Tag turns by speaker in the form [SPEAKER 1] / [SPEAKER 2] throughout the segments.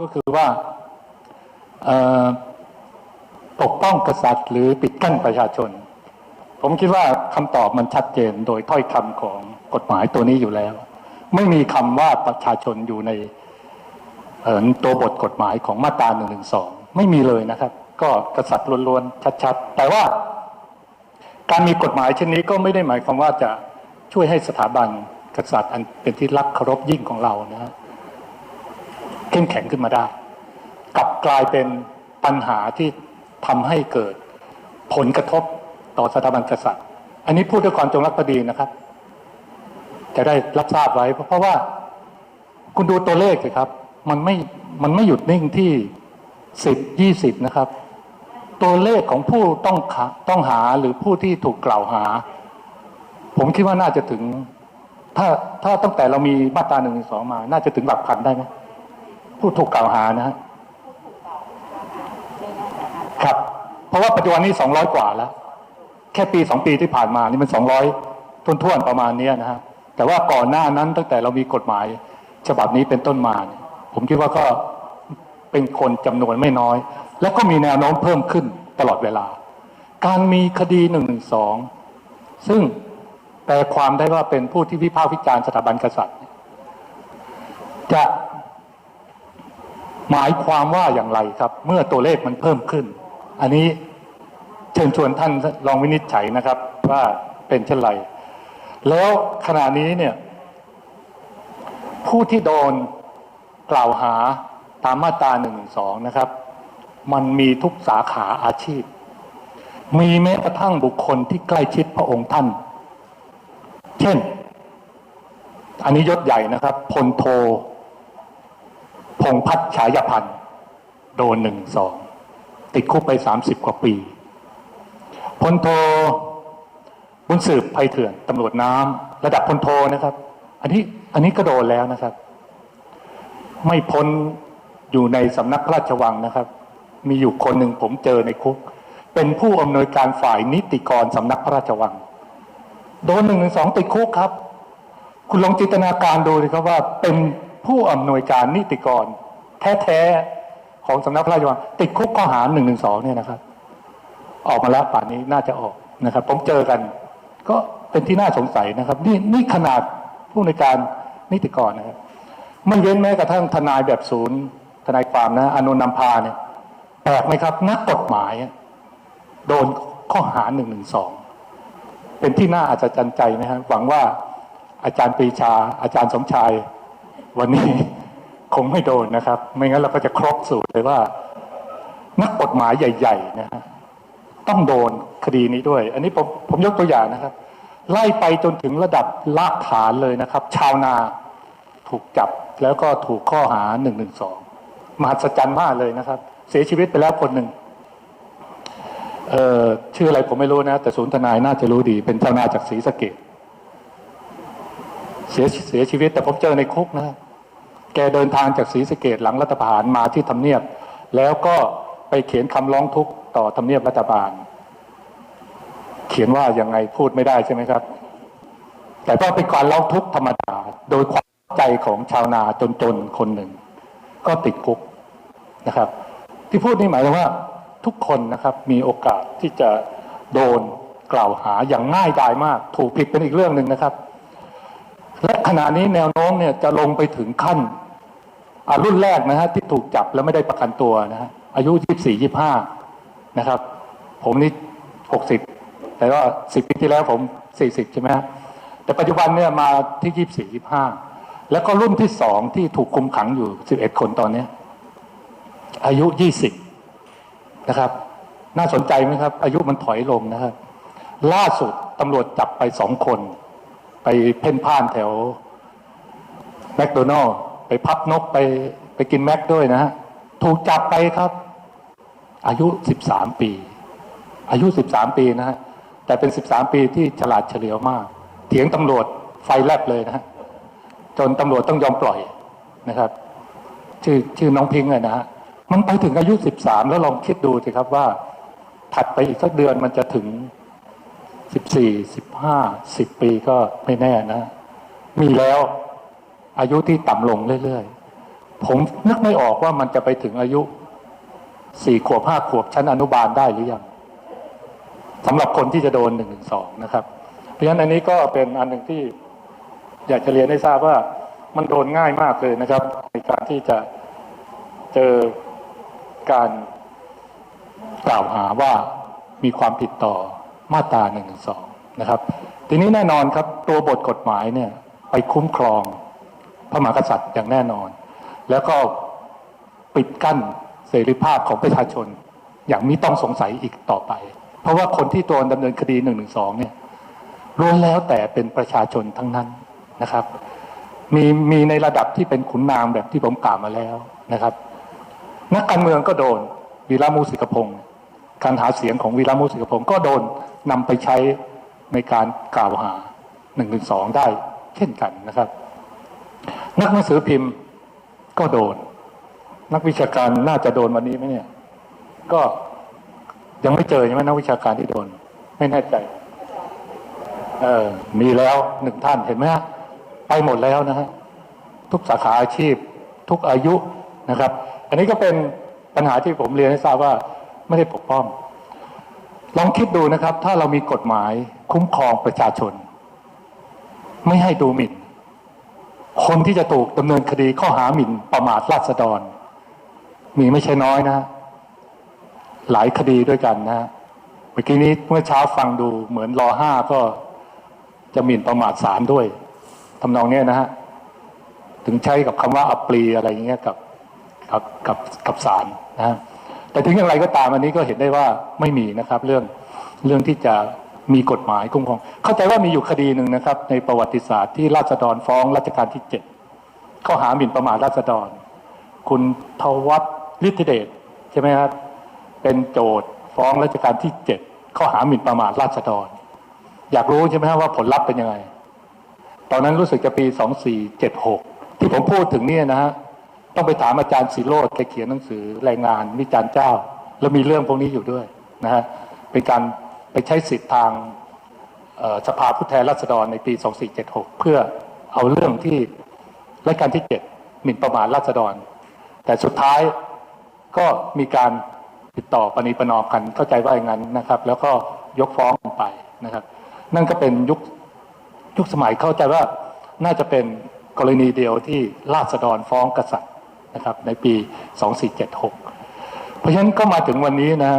[SPEAKER 1] ก็คือว่าปกป้องกษัตริย์หรือปิดกั้นประชาชน ผมคิดว่าคำตอบมันชัดเจนโดยถ้อยคำของกฎหมายตัวนี้อยู่แล้ว ไม่มีคำว่าประชาชนอยู่ในตัวบทกฎหมายของมาตรา1นึไม่มีเลยนะครับ ก็กษัตริย์ล้วนๆชัดๆ แต่ว่าการมีกฎหมายเช่นนี้ก็ไม่ได้หมายความว่าจะช่วยให้สถาบันกษัตริย์อันเป็นที่รักเคารพยิ่งของเรานะฮะ เข้มแข็งขึ้นมาได้ กลับกลายเป็นปัญหาที่ทำให้เกิดผลกระทบต่อสถาบันกษัตริย์ อันนี้พูดด้วยความจงรักภักดีนะครับ จะได้รับทราบไว้ เพราะว่าคุณดูตัวเลขสิครับ มันไม่มันไม่หยุดนิ่งที่สิบยี่สิบนะครับ ตัวเลขของผู้ต้องต้องหาหรือผู้ที่ถูกกล่าวหา ผมคิดว่าน่าจะถึง ถ้าถ้าตั้งแต่เรามีมาตราหนึ่งสองมา น่าจะถึงหลักพันได้ไหม ผู้ถูกกล่าวหานะฮะครับ เพราะว่าปัจจุบันนี้สองร้อยกว่าแล้ว แค่ปีสองปีที่ผ่านมานี่มันสองร้อยท้วนๆประมาณนี้นะฮะแต่ว่าก่อนหน้านั้นตั้งแต่เรามีกฎหมาย ฉบับนี้เป็นต้นมา ผมคิดว่าก็เป็นคนจำนวนไม่น้อย และก็มีแนวโน้มเพิ่มขึ้นตลอดเวลา การมีคดีหนึ่งหนึ่งสองซึ่งแปลความได้ว่าเป็นผู้ที่วิพากษ์วิจารณ์สถาบันกษัตริย์ จะ หมายความว่าอย่างไรครับ เมื่อตัวเลขมันเพิ่มขึ้น อันนี้เชิญชวนท่านลองวินิจฉัยนะครับ ว่าเป็นเช่นไร แล้วขณะนี้เนี่ย ผู้ที่โดนกล่าวหาตามมาตราหนึ่งสองนะครับ มันมีทุกสาขาอาชีพ มีแม้กระทั่งบุคคลที่ใกล้ชิดพระองค์ท่าน เช่น อันนี้ยศใหญ่นะครับพลโท พงพัฒฉายพันธ์โดนหนึ่งสองติดคุกไปสามสิบกว่าปีพลโทบุญสืบภัยเถื่อนตำรวจน้ำระดับพลโทนะครับ อันนี้อันนี้ก็โดนแล้วนะครับ ไม่พ้นอยู่ในสำนักพระราชวังนะครับ มีอยู่คนหนึ่งผมเจอในคุก เป็นผู้อำนวยการฝ่ายนิติกรสำนักพระราชวัง โดนหนึ่งหนึ่งสองติดคุกครับ คุณลองจินตนาการดูเลยครับว่าเป็น ผู้อำนวยการนิติกร แท้ๆของสำนักพระราชวังติดคุกข้อหาหนึ่งหนึ่งสองเนี่ยนะครับ ออกมาแล้วป่านนี้น่าจะออกนะครับ ผมเจอกัน ก็เป็นที่น่าสงสัยนะครับ นี่นี่ขนาดผู้ในวยการนิติกรนะครับไม่เว้นแม้กระทั่งทนายแบบศูนย์ ทนายความนะอานนนำพาเนี่ยแปลกไหมครับ นักกฎหมาย โดนข้อหาหนึ่งหนึ่งสองเป็นที่น่าอัศจรรย์ใจไหมครับหวังว่าอาจารย์ปรีชา อาจารย์สมชาย วันนี้คงไม่โดนนะครับ ไม่งั้นเราก็จะครบสูตรเลยว่า นักกฎหมายใหญ่ๆนะฮะต้องโดนคดีนี้ด้วย อันนี้ผมผมยกตัวอย่างนะครับ ไล่ไปจนถึงระดับลากฐานเลยนะครับ ชาวนาถูกจับแล้วก็ถูกข้อหาหนึ่งหนึ่งสองมหัศจรรย์มากเลยนะครับ เสียชีวิตไปแล้วคนหนึ่งเอ่อชื่ออะไรผมไม่รู้นะ แต่ศูนย์ทนายน่าจะรู้ดี เป็นชาวนาจากศรีสะเกด เสียเสียชีวิตแต่ผมเจอในคุกนะแกเดินทางจากศรีสะเกดหลังรัฐประหารมาที่ทำเนียบ แล้วก็ไปเขียนคำร้องทุกข์ต่อทำเนียบรัฐบาล เขียนว่ายังไงพูดไม่ได้ใช่ไหมครับ แต่ก็เป็นการร้องทุกข์ธรรมดาโดยความใจของชาวนาจนๆคนหนึ่ง ก็ติดคุกนะครับ ที่พูดนี่หมายถึงว่าทุกคนนะครับมีโอกาสที่จะโดนกล่าวหาอย่างง่ายดายมาก ถูกผิดเป็นอีกเรื่องหนึ่งนะครับ และขณะนี้แนวโน้มเนี่ยจะลงไปถึงขั้นรุ่นแรกนะฮะที่ถูกจับแล้วไม่ได้ประกันตัวนะฮะอายุยี่สี่ยี่ห้านะครับ ผมนี่หกสิบแต่ว่าสิบปีที่แล้วผมสี่สิบใช่ไหมฮะแต่ปัจจุบันเนี่ยมาที่ยี่สี่ยี่ห้าแล้วก็รุ่นที่สองที่ถูกคุมขังอยู่สิบเอ็ดคนตอนนี้ อายุยี่สิบนะครับ น่าสนใจไหมครับ อายุมันถอยลงนะครับ ล่าสุดตำรวจจับไปสองคน ไปเพ่นพ่านแถวแมคโดนัลล์ไปพับนกไปไปกินแม็กด้วยนะฮะถูกจับไปครับ อายุ 13 ปี อายุ 13 ปีนะฮะแต่เป็น 13 ปีที่ฉลาดเฉลียวมาก เถียงตำรวจไฟแลบเลยนะฮะจนตำรวจต้องยอมปล่อยนะครับ ชื่อชื่อน้องพิงค์นะฮะมันไปถึงอายุ 13 แล้วลองคิดดูสิครับว่า ถัดไปอีกสักเดือนมันจะถึง 14 15 10ปีก็ไม่แน่นะ มีแล้วอายุที่ต่ำลงเรื่อยๆ ผมนึกไม่ออกว่ามันจะไปถึงอายุสี่ขวบห้าขวบชั้นอนุบาลได้หรือยังสำหรับคนที่จะโดนหนึ่งหนึ่งสองนะครับ เพราะฉะนั้นอันนี้ก็เป็นอันหนึ่งที่อยากจะเรียนให้ทราบว่ามันโดนง่ายมากเลยนะครับ ในการที่จะเจอการกล่าวหาว่ามีความผิดต่อ มาตรา1นึนะครับ ทีนี้แน่นอนครับตัวบทกฎหมายเนี่ยไปคุ้มครองพระมหากษัตริย์อย่างแน่นอน แล้วก็ปิดกั้นเสรีภาพของประชาชน อย่างมิต้องสงสัยอีกต่อไป เพราะว่าคนที่โดนดำเนินคดี1นึเนี่ยล้วนแล้วแต่เป็นประชาชนทั้งนั้นนะครับ มีมีในระดับที่เป็นขุนนางแบบที่ผมกล่าวมาแล้วนะครับ นักการเมืองก็โดนวีระมูสิกพงศ์ การหาเสียงของวีระมูสิกพงศ์ก็โดนนำไปใช้ในการกล่าวหา1นึได้เช่นกันนะครับ นักหนังสือพิมพ์ก็โดน นักวิชาการน่าจะโดนวันนี้ไหมเนี่ย ก็ยังไม่เจอใช่ไหมนักวิชาการที่โดน ไม่แน่ใจ เออมีแล้วหนึ่งท่านเห็นไหมฮะไปหมดแล้วนะฮะทุกสาขาอาชีพ ทุกอายุนะครับ อันนี้ก็เป็นปัญหาที่ผมเรียนให้ทราบว่า ไม่ได้ปกป้อง ลองคิดดูนะครับ ถ้าเรามีกฎหมายคุ้มครองประชาชน ไม่ให้ดูหมิ่น คนที่จะถูกดำเนินคดีข้อหาหมิ่นประมาทราษฎร มีไม่ใช่น้อยนะ หลายคดีด้วยกันนะเมื่อกี้นี้เมื่อเช้าฟังดูเหมือนรอห้าก็จะหมิ่นประมาทศาลด้วยทำนองนี้นะฮะถึงใช้กับคำว่าอัปรีอะไรอย่างเงี้ยกับกับกับกับศาลนะ แต่ถึงอย่างไรก็ตามอันนี้ก็เห็นได้ว่าไม่มีนะครับ เรื่องเรื่องที่จะมีกฎหมายคุ้มครอง เข้าใจว่ามีอยู่คดีหนึ่งนะครับ ในประวัติศาสตร์ที่ราษฎรฟ้องรัชกาลที่เจ็ดข้อหาหมิ่นประมาทราษฎร คุณทวัฒน์ฤทธิเดชใช่ไหมครับเป็นโจทย์ฟ้องรัชกาลที่เจ็ดข้อหาหมิ่นประมาทราษฎร อยากรู้ใช่ไหมครับว่าผลลัพธ์เป็นยังไง ตอนนั้นรู้สึกจะปี2476ที่ผมพูดถึงเนี่ยนะฮะ ต้องไปถามอาจารย์สิโรดแกเขียนหนังสือรายงานวิจารณ์เจ้า แล้วมีเรื่องพวกนี้อยู่ด้วยนะฮะเป็นการไปใช้สิทธิ์ทางสภาผู้แทนราษฎรในปี 2476 เพื่อเอาเรื่องที่รายการที่ 7 หมิ่นประมาทราษฎร แต่สุดท้ายก็มีการติดต่อปณีประนอมกันเข้าใจว่าอย่างนั้นนะครับ แล้วก็ยกฟ้องกันไปนะครับ นั่นก็เป็นยุคยุคสมัยเข้าใจว่าน่าจะเป็นกรณีเดียวที่ราษฎรฟ้องกษัตริย์ นะครับในปี 2476 เพราะฉะนั้นก็มาถึงวันนี้นะ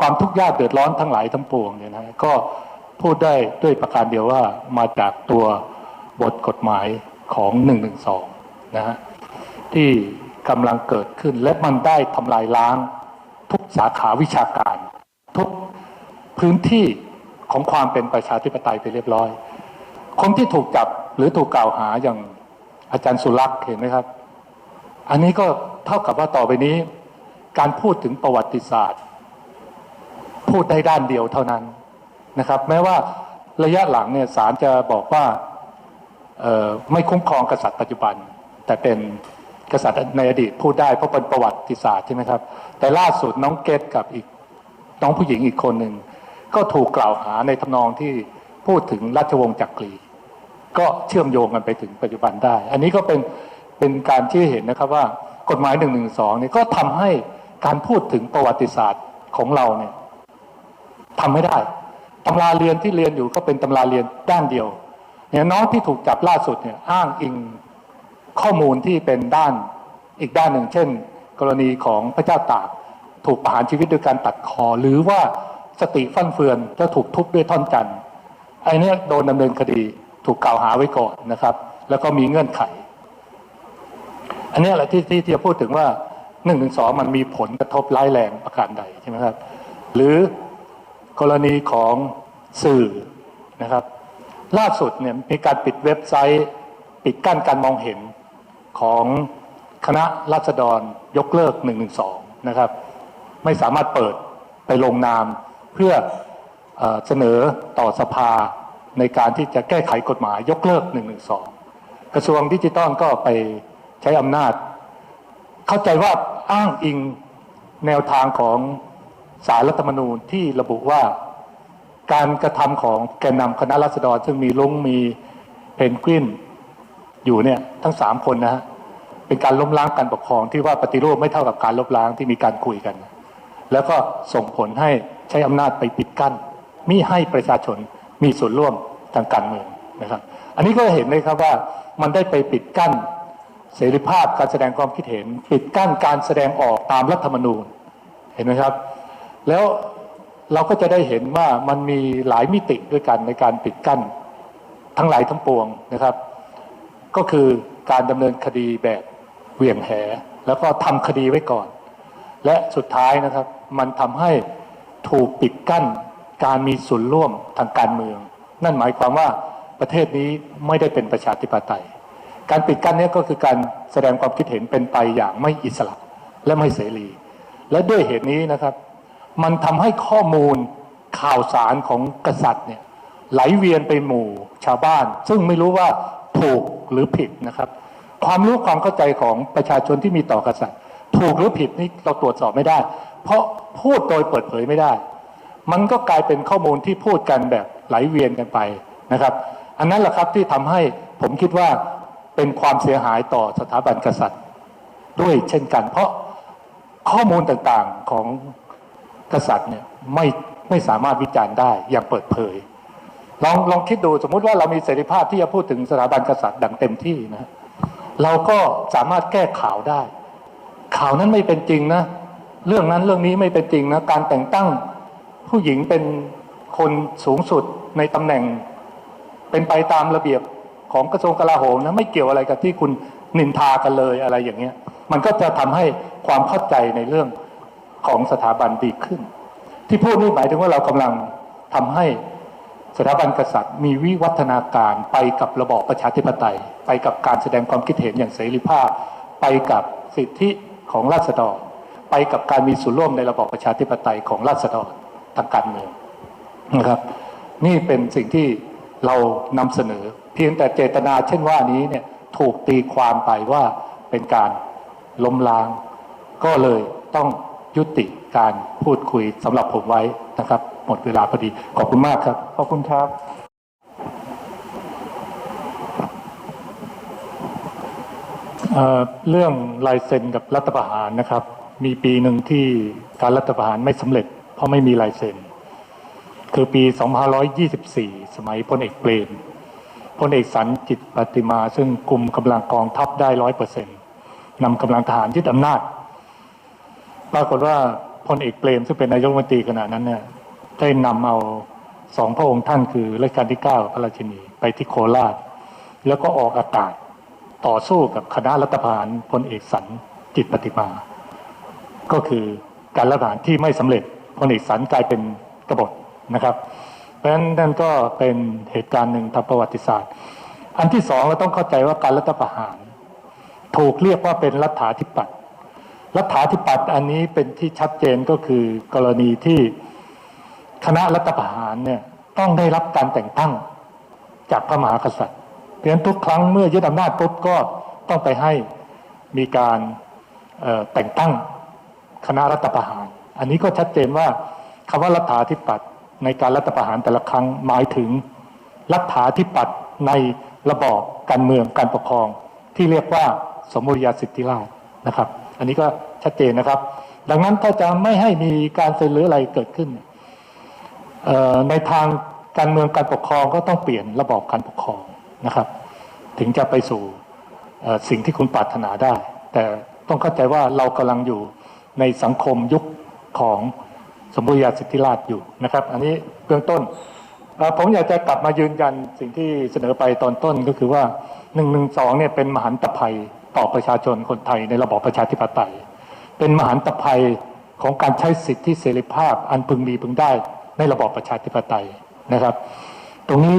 [SPEAKER 1] ความทุกข์ยากเดือดร้อนทั้งหลายทั้งปวงเนี่ยนะก็พูดได้ด้วยประการเดียวว่ามาจากตัวบทกฎหมายของ 112 นะฮะที่กำลังเกิดขึ้นและมันได้ทำลายล้าง ทุกสาขาวิชาการ ทุกพื้นที่ของความเป็นประชาธิปไตยไปเรียบร้อย คนที่ถูกจับหรือถูกกล่าวหาอย่างอาจารย์สุรักษ์เห็นไหมครับ อันนี้ก็เท่ากับว่าต่อไปนี้ การพูดถึงประวัติศาสตร์ พูดได้ด้านเดียวเท่านั้นนะครับ แม้ว่าระยะหลังเนี่ยศาลจะบอกว่าไม่คุ้มครองกษัตริย์ปัจจุบัน แต่เป็นกษัตริย์ในอดีตพูดได้เพราะเป็นประวัติศาสตร์ใช่ไหมครับ แต่ล่าสุดน้องเกตกับอีกน้องผู้หญิงอีกคนหนึ่งก็ถูกกล่าวหาในทำนองที่พูดถึงราชวงศ์จักรี ก็เชื่อมโยงกันไปถึงปัจจุบันได้ อันนี้ก็เป็น เป็นการที่เห็นนะครับว่ากฎหมาย1นึเนี่ยก็ทำให้การพูดถึงประวัติศาสตร์ของเราเนี่ยทำไม่ได้ตำราเรียนที่เรียนอยู่ก็เป็นตำราเรียนด้านเดียว เนี่ยน้องที่ถูกจับล่าสุดเนี่ยอ้างอิงข้อมูลที่เป็นด้านอีกด้านหนึ่ง เช่น กรณีของพระเจ้าตากถูกประหารชีวิตด้วยการตัดคอ หรือว่าสติฟั่นเฟือนแล้วถูกทุบด้วยท่อนจันไอ้นี่โดนดำเนินคดีถูกกล่าวหาไว้ก่อนนะครับ แล้วก็มีเงื่อนไข อันนี้แหละที่ที่ที่จะพูดถึงว่าหนึ่งถึงสองมันมีผลกระทบร้ายแรงประการใดใช่ไหมครับ หรือกรณีของสื่อนะครับ ล่าสุดเนี่ยมีการปิดเว็บไซต์ ปิดกั้นการมองเห็นของคณะรัษฎรยกเลิก1นึนะครับ ไม่สามารถเปิดไปลงนามเพื่อเอเสนอต่อสภาในการที่จะแก้ไขกฎหมายยกเลิก1นึกระทรวงดิจิทัลก็ไป ช้อำนาจ เข้าใจว่าอ้างอิงแนวทางของสารรัฐธรรมนูญที่ระบุว่าการกระทำของแกนนำคณะรัษฎร ซึ่งมีลุงมีเพนกวินอยู่เนี่ยทั้งสามคนนะฮะเป็นการล้มล้างการปกครองที่ว่าปฏิรูปไม่เท่ากับการล้มล้างที่มีการคุยกัน แล้วก็ส่งผลให้ใช้อำนาจไปปิดกั้นมิให้ประชาชนมีส่วนร่วมทางการเมืองนะครับ อันนี้ก็เห็นเลยครับว่ามันได้ไปปิดกั้น เสรีภาพการแสดงความคิดเห็นปิดกั้นการแสดงออกตามรัฐธรรมนูญเห็นไหมครับ แล้วเราก็จะได้เห็นว่ามันมีหลายมิติด้วยกันในการปิดกั้นทั้งหลายทั้งปวงนะครับ ก็คือการดำเนินคดีแบบเหวี่ยงแห แล้วก็ทำคดีไว้ก่อน และสุดท้ายนะครับ มันทำให้ถูกปิดกั้นการมีส่วนร่วมทางการเมือง นั่นหมายความว่าประเทศนี้ไม่ได้เป็นประชาธิปไตย การปิดกั้นนี้ก็คือการแสดงความคิดเห็นเป็นไปอย่างไม่อิสระและไม่เสรี และด้วยเหตุนี้นะครับ มันทำให้ข้อมูลข่าวสารของกษัตริย์เนี่ยไหลเวียนไปหมู่ชาวบ้าน ซึ่งไม่รู้ว่าถูกหรือผิดนะครับ ความรู้ความเข้าใจของประชาชนที่มีต่อกษัตริย์ ถูกหรือผิดนี่เราตรวจสอบไม่ได้ เพราะพูดโดยเปิดเผยไม่ได้ มันก็กลายเป็นข้อมูลที่พูดกันแบบไหลเวียนกันไปนะครับ อันนั้นแหละครับที่ทำให้ผมคิดว่า เป็นความเสียหายต่อสถาบันกษัตริย์ ด้วยเช่นกัน เพราะข้อมูลต่างๆของกษัตริย์เนี่ยไม่ไม่สามารถวิจารณ์ได้อย่างเปิดเผย ลองลองคิดดูสมมุติว่าเรามีเสรีภาพที่จะพูดถึงสถาบันกษัตริย์ดังเต็มที่นะเราก็สามารถแก้ข่าวได้ ข่าวนั้นไม่เป็นจริงนะ เรื่องนั้นเรื่องนี้ไม่เป็นจริงนะการแต่งตั้งผู้หญิงเป็นคนสูงสุดในตำแหน่ง เป็นไปตามระเบียบ ของกระทรวงกลาโหมนะไม่เกี่ยวอะไรกับที่คุณนินทากันเลยอะไรอย่างเงี้ย มันก็จะทำให้ความเข้าใจในเรื่องของสถาบันดีขึ้น ที่พูดนี่หมายถึงว่าเรากำลังทำให้สถาบันกษัตริย์ มีวิวัฒนาการไปกับระบอบประชาธิปไตย ไปกับการแสดงความคิดเห็นอย่างเสรีภาพ ไปกับสิทธิของราษฎร ไปกับการมีส่วนร่วมในระบอบประชาธิปไตยของราษฎรทางการเมืองนะครับ นี่เป็นสิ่งที่เรานำเสนอ เพียงแต่เจตนาเช่นว่านี้เนี่ยถูกตีความไปว่าเป็นการล้มล้าง ก็เลยต้องยุติการพูดคุยสำหรับผมไว้นะครับ หมดเวลาพอดี ขอบคุณมากครับ
[SPEAKER 2] ขอบคุณครับ
[SPEAKER 1] เอ่อเรื่องลายเซ็นกับรัฐประหารนะครับ มีปีหนึ่งที่การรัฐประหารไม่สำเร็จ เพราะไม่มีลายเซ็น คือปี 2524 สมัยพลเอกเปรม พลเอกสันจิตปฏิมา ซึ่งกลุ่มกำลังกองทัพได้ร้อยเปอร์เซ็นต์นำกำลังทหารยึดอำนาจ ปรากฏว่าพลเอกเปรมซึ่งเป็นนายกรัฐมนตรีขณะนั้นเนี่ยได้นำเอาสองพระองค์ท่านคือรัชกาลที่9พระราชินีไปที่โคราช แล้วก็ออกอากาศต่อสู้กับคณะรัฐประหารพลเอกสันจิตปฏิมา ก็คือการรัฐประหารที่ไม่สำเร็จพลเอกสันกลายเป็นกบฏนะครับ เพราะฉะนั้นนั่นก็เป็นเหตุการณ์หนึ่งทางประวัติศาสตร์ อันที่สองเราต้องเข้าใจว่าการรัฐประหาร ถูกเรียกว่าเป็นรัฐาธิปัตย์รัฐาธิปัตย์อันนี้เป็นที่ชัดเจนก็คือกรณีที่คณะรัฐประหารเนี่ยต้องได้รับการแต่งตั้งจากพระมหากษัตริย์ เพราะฉะนั้นทุกครั้งเมื่อยึดอำนาจปุ๊บก็ต้องไปให้มีการแต่งตั้งคณะรัฐประหาร อันนี้ก็ชัดเจนว่าคำว่ารัฐาธิปัตย์ ในการรัฐประหารแต่ละครั้งหมายถึงรัฐาธิปัตย์ในระบอบการเมืองการปกครอง ที่เรียกว่าสมบูรณาสิทธิราชนะครับ อันนี้ก็ชัดเจนนะครับ ดังนั้นถ้าจะไม่ให้มีการเซ็นหรืออะไรเกิดขึ้นในทางการเมืองการปกครองก็ต้องเปลี่ยนระบอบการปกครองนะครับ ถึงจะไปสู่สิ่งที่คุณปรารถนาได้ แต่ต้องเข้าใจว่าเรากำลังอยู่ในสังคมยุคของ สมบูรณาสิทธิราชอยู่นะครับ อันนี้เบื้องต้น ผมอยากจะกลับมายืนยันสิ่งที่เสนอไปตอนต้นก็คือว่า1นึเนี่ยเป็นมหันตภัยต่อประชาชนคนไทยในระบอบประชาธิปไตย เป็นมหันตภัยของการใช้สิทธิเสรีภาพ อันพึงมีพึงได้ในระบอบประชาธิปไตยนะครับ ตรงนี้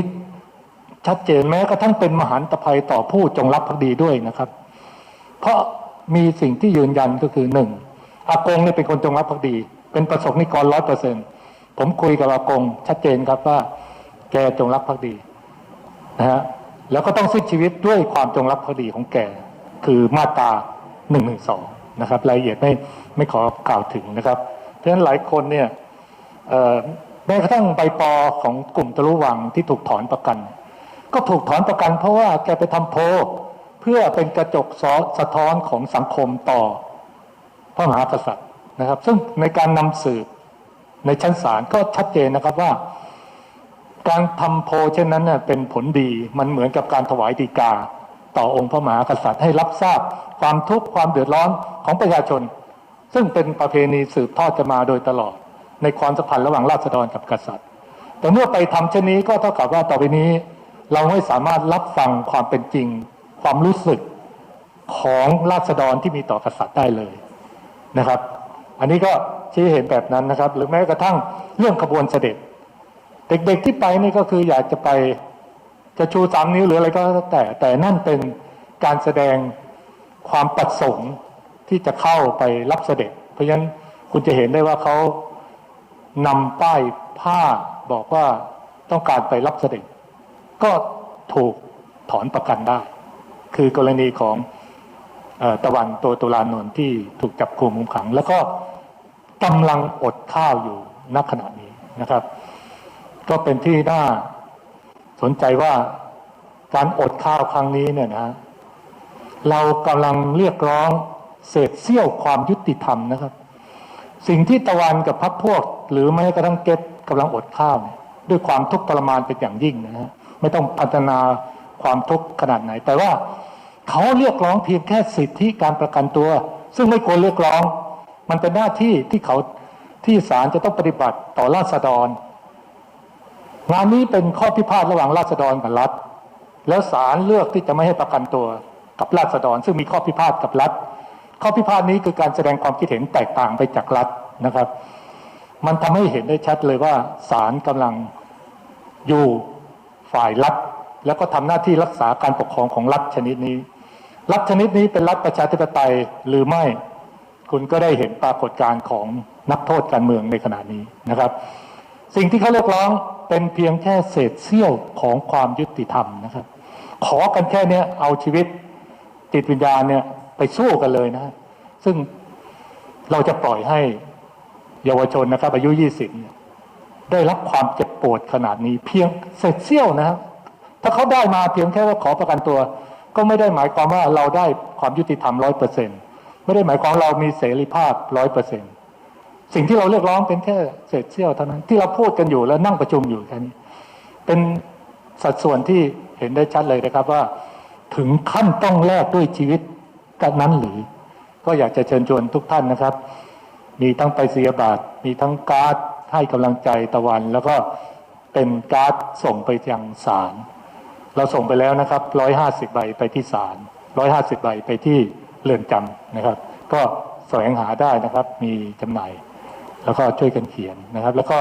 [SPEAKER 1] ชัดเจนแม้กระทั่งเป็นมหันตภัยต่อผู้จงรักภักดีด้วยนะครับ เพราะมีสิ่งที่ยืนยันก็คือหนึ่งอากงเนี่ยเป็นคนจงรักภักดี เป็นประสบนิกรร้อยเปอร์เซ็นผมคุยกับอากงชัดเจนครับว่า แกจงรักภักดีนะฮะแล้วก็ต้องสิ้นชีวิตด้วยความจงรักภักดีของแกคือมาตราหนึ่งหนึ่งสองนะครับรายละเอียดไม่ไม่ขอกล่าวถึงนะครับเพราะฉะนั้นหลายคนเนี่ยแม้กระทั่งใบปอของกลุ่มตะลุวังที่ถูกถอนประกัน ก็ถูกถอนประกัน เพราะว่าแกไปทำโพลเพื่อเป็นกระจกซอสะท้อนของสังคมต่อพระมหากษัตริย์ นะครับ ซึ่งในการนำสืบในชั้นศาลก็ชัดเจนนะครับว่า การทำโพเช่นนั้นเน่ยเป็นผลดีมันเหมือนกับการถวายดีกา ต่อองค์พระมหากษัตริย์ให้รับทราบความทุกข์ความเดือดร้อนของประชาชน ซึ่งเป็นประเพณีสืบทอดกันมาโดยตลอด ในความสัมพันธ์ระหว่างราษฎรกับกษัตริย์ แต่เมื่อไปทำเช่นนี้ก็เท่ากับว่าต่อไปนี้ เราไม่สามารถรับฟังความเป็นจริง ความรู้สึกของราษฎรที่มีต่อกษัตริย์ได้เลยนะครับ อันนี้ก็ชี้เห็นแบบนั้นนะครับ หรือแม้กระทั่งเรื่องขบวนเสด็จ เด็กๆที่ไปนี่ก็คืออยากจะไปจะชูสามนิ้วหรืออะไรก็แต่แต่นั่นเป็นการแสดงความประสงค์ที่จะเข้าไปรับเสด็จ เพราะฉะนั้นคุณจะเห็นได้ว่าเขานำป้ายผ้าบอกว่าต้องการไปรับเสด็จ ก็ถูกถอนประกันได้ คือกรณีของ ตะวันตัวตุลานนท์ที่ถูกจับคุมคุมขัง แล้วก็กำลังอดข้าวอยู่ณขณะนี้นะครับ ก็เป็นที่น่าสนใจว่าการอดข้าวครั้งนี้เนี่ยนะเรากำลังเรียกร้องเศษเสี้ยวความยุติธรรมนะครับ สิ่งที่ตะวันกับพักพวก หรือแม้กระทั่งเก็ตกำลังอดข้าว ด้วยความทุกข์ทรมานเป็นอย่างยิ่งนะฮะไม่ต้องพัฒนาความทุกข์ขนาดไหน แต่ว่า เขาเรียกร้องเพียงแค่สิทธิการประกันตัว ซึ่งไม่ควรเรียกร้อง มันเป็นหน้าที่ที่เขาที่ศาลจะต้องปฏิบัติต่อราษฎรงานนี้เป็นข้อพิพาทระหว่างราษฎรกับรัฐ แล้วศาลเลือกที่จะไม่ให้ประกันตัวกับราษฎร ซึ่งมีข้อพิพาทกับรัฐ ข้อพิพาทนี้คือการแสดงความคิดเห็นแตกต่างไปจากรัฐนะครับ มันทำให้เห็นได้ชัดเลยว่าศาลกำลังอยู่ฝ่ายรัฐ แล้วก็ทำหน้าที่รักษาการปกครองของรัฐชนิดนี้ รัฐชนิดนี้เป็นรัฐประชาธิปไตยหรือไม่ คุณก็ได้เห็นปรากฏการณ์ของนักโทษการเมืองในขณะนี้นะครับ สิ่งที่เขาเรียกร้องเป็นเพียงแค่เศษเสี้ยวของความยุติธรรมนะครับ ขอกันแค่เนี้ยเอาชีวิตจิตวิญญาณเนี่ยไปสู้กันเลยนะ ซึ่งเราจะปล่อยให้เยาวชนนะครับ อายุ 20เนี่ยได้รับความเจ็บปวดขนาดนี้ เพียงเศษเสี้ยวนะครับ ถ้าเขาได้มาเพียงแค่ว่าขอประกันตัว ก็ไม่ได้หมายความว่าเราได้ความยุติธรรมร้อยเปอร์เซ็นไม่ได้หมายความเรามีเสรีภาพร้อยเปอร์เซ็นสิ่งที่เราเรียกร้องเป็นแค่เศษเสี้ยวเท่านั้นที่เราพูดกันอยู่แล้วนั่งประชุมอยู่แค่นี้ เป็นสัดส่วนที่เห็นได้ชัดเลยนะครับว่า ถึงขั้นต้องแลกด้วยชีวิตกันนั้นหรือ ก็อยากจะเชิญชวนทุกท่านนะครับ มีทั้งไปเสียบาทมีทั้งการ์ดให้กำลังใจตะวัน แล้วก็เป็นการ์ดส่งไปยังศาล เราส่งไปแล้วนะครับร้อยห้าสิบใบไปที่ศาลร้อยห้าสิบใบไปที่เรือนจำนะครับ ก็แสวงหาได้นะครับ มีจำหน่าย แล้วก็ช่วยกันเขียนนะครับ แล้วก็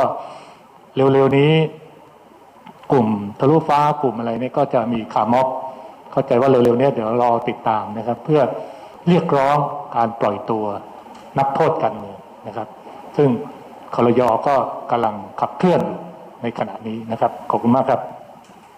[SPEAKER 1] เร็วๆนี้ กลุ่มทะลุฟ้ากลุ่มอะไรเนี่ยก็จะมีขาม็อบเข้าใจว่าเร็วๆนี้เดี๋ยวรอติดตามนะครับ เพื่อเรียกร้องการปล่อยตัวนักโทษการเมืองนะครับ ซึ่งคลยอก็กำลังขับเคลื่อนในขณะนี้นะครับ ขอบคุณมากครับ